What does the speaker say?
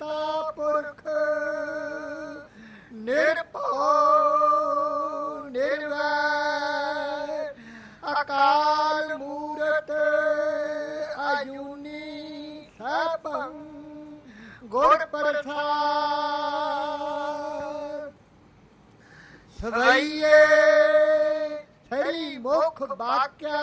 ਕਰਤਾ ਪੁਰਖ ਨਿਰਭਉ ਨਿਰਵੈਰ। ਅਕਾਲ ਮੂਰਤ ਅਜੂਨੀ ਸਭੰ ਗੁਰ ਪ੍ਰਸਾਦ। ਸਵਈਏ ਸਰੀ ਮੁਖ ਬਾਕਿਆ